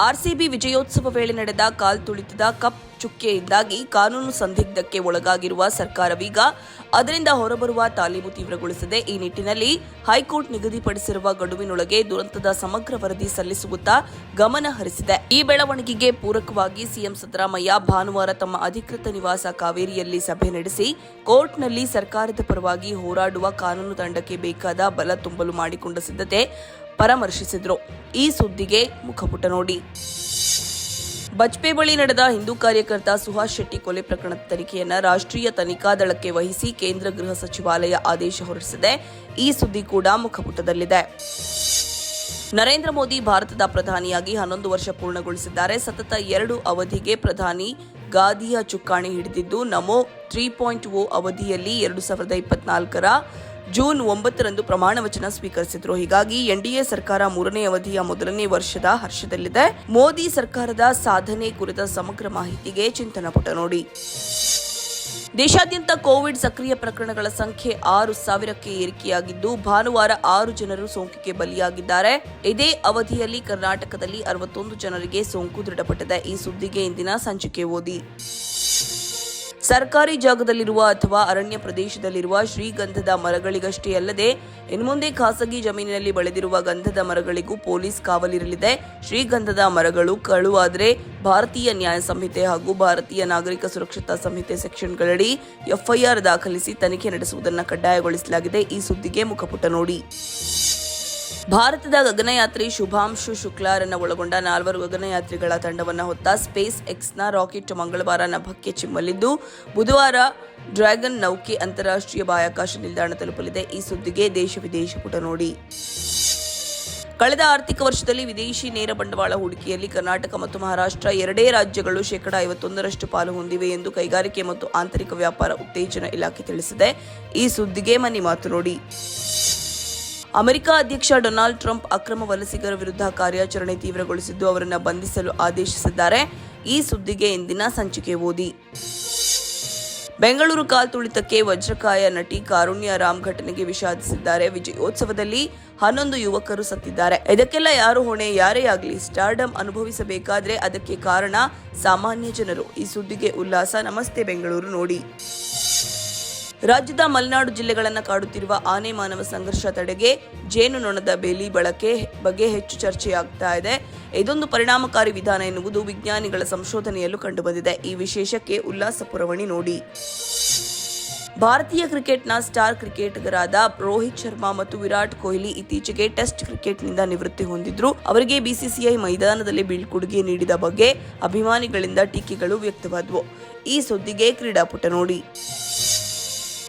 RCB ವಿಜಯೋತ್ಸವ ವೇಳೆ ನಡೆದ ಕಾಲ್ತುಳಿತದ ಕಪ್ ಚುಕ್ಕೆಯಿಂದಾಗಿ ಕಾನೂನು ಸಂದಿಗ್ಧಕ್ಕೆ ಒಳಗಾಗಿರುವ ಸರ್ಕಾರವೀಗ ಅದರಿಂದ ಹೊರಬರುವ ತಾಲೀಮು ತೀವ್ರಗೊಳಿಸದೆ ಈ ನಿಟ್ಟಿನಲ್ಲಿ ಹೈಕೋರ್ಟ್ ನಿಗದಿಪಡಿಸಿರುವ ಗಡುವಿನೊಳಗೆ ದುರಂತದ ಸಮಗ್ರ ವರದಿ ಸಲ್ಲಿಸುತ್ತಾ ಗಮನ ಹರಿಸಿದೆ. ಈ ಬೆಳವಣಿಗೆಗೆ ಪೂರಕವಾಗಿ ಸಿಎಂ ಸಿದ್ದರಾಮಯ್ಯ ಭಾನುವಾರ ತಮ್ಮ ಅಧಿಕೃತ ನಿವಾಸ ಕಾವೇರಿಯಲ್ಲಿ ಸಭೆ ನಡೆಸಿ, ಕೋರ್ಟ್ನಲ್ಲಿ ಸರ್ಕಾರದ ಪರವಾಗಿ ಹೋರಾಡುವ ಕಾನೂನು ತಂಡಕ್ಕೆ ಬೇಕಾದ ಬಲ ತುಂಬಲು ಮಾಡಿಕೊಂಡ ಸಿದ್ಧತೆ ಪರಾಮರ್ಶಿಸಿದ್ರು. ಈ ಸುದ್ದಿಗೆ ಮುಖಪುಟ ನೋಡಿ. ಬಜ್ಪೆ ಬಳಿ ನಡೆದ ಹಿಂದೂ ಕಾರ್ಯಕರ್ತ ಸುಹಾಸ್ ಶೆಟ್ಟಿ ಕೊಲೆ ಪ್ರಕರಣದ ತನಿಖೆಯನ್ನ ರಾಷ್ಟ್ರೀಯ ತನಿಖಾ ದಳಕ್ಕೆ ವಹಿಸಿ ಕೇಂದ್ರ ಗೃಹ ಸಚಿವಾಲಯ ಆದೇಶ ಹೊರಡಿಸಿದೆ. ಈ ಸುದ್ದಿ ಕೂಡ ಮುಖಪುಟದಲ್ಲಿದೆ. ನರೇಂದ್ರ ಮೋದಿ ಭಾರತದ ಪ್ರಧಾನಿಯಾಗಿ ಹನ್ನೊಂದು ವರ್ಷ ಪೂರ್ಣಗೊಳಿಸಿದ್ದಾರೆ. ಸತತ ಎರಡು ಅವಧಿಗೆ ಪ್ರಧಾನಿ ಗಾದಿಯ ಚುಕ್ಕಾಣಿ ಹಿಡಿದಿದ್ದು, ನಮೋ ತ್ರೀ ಪಾಯಿಂಟ್ ಓ ಅವಧಿಯಲ್ಲಿ ಎರಡು ಸಾವಿರದ ಇಪ್ಪತ್ನಾಲ್ಕರ ಜೂನ್ ಒಂಬತ್ತರಂದು ಪ್ರಮಾಣ ವಚನ ಸ್ವೀಕರಿಸಿದ್ರು. ಹೀಗಾಗಿ ಎನ್ಡಿಎ ಸರ್ಕಾರ ಮೂರನೇ ಅವಧಿಯ ಮೊದಲನೇ ವರ್ಷದ ಹರ್ಷದಲ್ಲಿದೆ. ಮೋದಿ ಸರ್ಕಾರದ ಸಾಧನೆ ಕುರಿತ ಸಮಗ್ರ ಮಾಹಿತಿಗೆ ಚಿಂತನ ಪುಟ ನೋಡಿ. ದೇಶಾದ್ಯಂತ ಕೋವಿಡ್ ಸಕ್ರಿಯ ಪ್ರಕರಣಗಳ ಸಂಖ್ಯೆ ಆರು ಸಾವಿರಕ್ಕೆ ಏರಿಕೆಯಾಗಿದ್ದು, ಭಾನುವಾರ ಆರು ಜನರು ಸೋಂಕಿಗೆ ಬಲಿಯಾಗಿದ್ದಾರೆ. ಇದೇ ಅವಧಿಯಲ್ಲಿ ಕರ್ನಾಟಕದಲ್ಲಿ ಅರವತ್ತೊಂದು ಜನರಿಗೆ ಸೋಂಕು ದೃಢಪಟ್ಟಿದೆ. ಈ ಸುದ್ದಿಗೆ ಇಂದಿನ ಸಂಚಿಕೆ ಓದಿ. ಸರ್ಕಾರಿ ಜಾಗದಲ್ಲಿರುವ ಅಥವಾ ಅರಣ್ಯ ಪ್ರದೇಶದಲ್ಲಿರುವ ಶ್ರೀಗಂಧದ ಮರಗಳಿಗಷ್ಟೇ ಅಲ್ಲದೆ ಇನ್ಮುಂದೆ ಖಾಸಗಿ ಜಮೀನಿನಲ್ಲಿ ಬೆಳೆದಿರುವ ಗಂಧದ ಮರಗಳಿಗೂ ಪೊಲೀಸ್ ಕಾವಲಿರಲಿದೆ. ಶ್ರೀಗಂಧದ ಮರಗಳು ಕಳುವಾದರೆ ಭಾರತೀಯ ನ್ಯಾಯ ಸಂಹಿತೆ ಹಾಗೂ ಭಾರತೀಯ ನಾಗರಿಕ ಸುರಕ್ಷತಾ ಸಂಹಿತೆ ಸೆಕ್ಷನ್ಗಳಡಿ ಎಫ್ಐಆರ್ ದಾಖಲಿಸಿ ತನಿಖೆ ನಡೆಸುವುದನ್ನು ಕಡ್ಡಾಯಗೊಳಿಸಲಾಗಿದೆ. ಈ ಸುದ್ದಿಗೆ ಮುಖಪುಟ ನೋಡಿ. ಭಾರತದ ಗಗನಯಾತ್ರಿ ಶುಭಾಂಶು ಶುಕ್ಲಾರನ್ನ ಒಳಗೊಂಡ ನಾಲ್ವರು ಗಗನಯಾತ್ರಿಗಳ ತಂಡವನ್ನು ಹೊತ್ತ ಸ್ಪೇಸ್ ಎಕ್ಸ್ನ ರಾಕೆಟ್ ಮಂಗಳವಾರ ನಭಕ್ಕೆ ಚಿಮ್ಮಲಿದ್ದು, ಬುಧವಾರ ಡ್ರ್ಯಾಗನ್ ನೌಕೆ ಅಂತಾರಾಷ್ಟ್ರೀಯ ಬಾಹ್ಯಾಕಾಶ ನಿಲ್ದಾಣ ತಲುಪಲಿದೆ. ಈ ಸುದ್ದಿಗೆ ದೇಶ ವಿದೇಶ ಪುಟ ನೋಡಿ. ಕಳೆದ ಆರ್ಥಿಕ ವರ್ಷದಲ್ಲಿ ವಿದೇಶಿ ನೇರ ಬಂಡವಾಳ ಹೂಡಿಕೆಯಲ್ಲಿ ಕರ್ನಾಟಕ ಮತ್ತು ಮಹಾರಾಷ್ಟ್ರ ಎರಡೇ ರಾಜ್ಯಗಳು ಶೇಕಡಾ ಐವತ್ತೊಂದರಷ್ಟು ಪಾಲು ಹೊಂದಿವೆ ಎಂದು ಕೈಗಾರಿಕೆ ಮತ್ತು ಆಂತರಿಕ ವ್ಯಾಪಾರ ಉತ್ತೇಜನ ಇಲಾಖೆ ತಿಳಿಸಿದೆ. ಈ ಸುದ್ದಿಗೆ ಮನಿ ಮಾತು ನೋಡಿ. ಅಮೆರಿಕ ಅಧ್ಯಕ್ಷ ಡೊನಾಲ್ಡ್ ಟ್ರಂಪ್ ಅಕ್ರಮ ವಲಸಿಗರ ವಿರುದ್ಧ ಕಾರ್ಯಾಚರಣೆ ತೀವ್ರಗೊಳಿಸಿದ್ದು ಅವರನ್ನು ಬಂಧಿಸಲು ಆದೇಶಿಸಿದ್ದಾರೆ. ಈ ಸುದ್ದಿಗೆ ಇಂದಿನ ಸಂಚಿಕೆ ಓದಿ. ಬೆಂಗಳೂರು ಕಾಲ್ತುಳಿತಕ್ಕೆ ವಜ್ರಕಾಯ ನಟಿ ಕಾರುಣ್ಯ ರಾಮ್ ಘಟನೆಗೆ ವಿಷಾದಿಸಿದ್ದಾರೆ. ವಿಜಯೋತ್ಸವದಲ್ಲಿ ಹನ್ನೊಂದು ಯುವಕರು ಸತ್ತಿದ್ದಾರೆ. ಇದಕ್ಕೆಲ್ಲ ಯಾರು ಹೊಣೆ, ಯಾರೇ ಆಗಲಿ ಸ್ಟಾರ್ಡಮ್ ಅನುಭವಿಸಬೇಕಾದ್ರೆ ಅದಕ್ಕೆ ಕಾರಣ ಸಾಮಾನ್ಯ ಜನರು. ಈ ಸುದ್ದಿಗೆ ಉಲ್ಲಾಸ. ನಮಸ್ತೆ ಬೆಂಗಳೂರು ನೋಡಿ. ರಾಜ್ಯದ ಮಲೆನಾಡು ಜಿಲ್ಲೆಗಳನ್ನು ಕಾಡುತ್ತಿರುವ ಆನೆ ಮಾನವ ಸಂಘರ್ಷ ತಡೆಗೆ ಜೇನುನೊಣದ ಬೇಲಿ ಬಳಕೆ ಬಗ್ಗೆ ಹೆಚ್ಚು ಚರ್ಚೆಯಾಗ್ತಾ ಇದೆ. ಇದೊಂದು ಪರಿಣಾಮಕಾರಿ ವಿಧಾನ ಎನ್ನುವುದು ವಿಜ್ಞಾನಿಗಳ ಸಂಶೋಧನೆಯಲ್ಲೂ ಕಂಡುಬಂದಿದೆ. ಈ ವಿಶೇಷಕ್ಕೆ ಉಲ್ಲಾಸ ಪುರವಣಿ ನೋಡಿ. ಭಾರತೀಯ ಕ್ರಿಕೆಟ್ನ ಸ್ಟಾರ್ ಕ್ರಿಕೆಟಿಗರಾದ ರೋಹಿತ್ ಶರ್ಮಾ ಮತ್ತು ವಿರಾಟ್ ಕೊಹ್ಲಿ ಇತ್ತೀಚೆಗೆ ಟೆಸ್ಟ್ ಕ್ರಿಕೆಟ್ನಿಂದ ನಿವೃತ್ತಿ ಹೊಂದಿದ್ರು. ಅವರಿಗೆ ಬಿಸಿಸಿಐ ಮೈದಾನದಲ್ಲಿ ಬೀಳ್ಕೊಡುಗೆ ನೀಡಿದ ಬಗ್ಗೆ ಅಭಿಮಾನಿಗಳಿಂದ ಟೀಕೆಗಳು ವ್ಯಕ್ತವಾದವು. ಈ ಸುದ್ದಿಗೆ ಕ್ರೀಡಾಪುಟ ನೋಡಿ.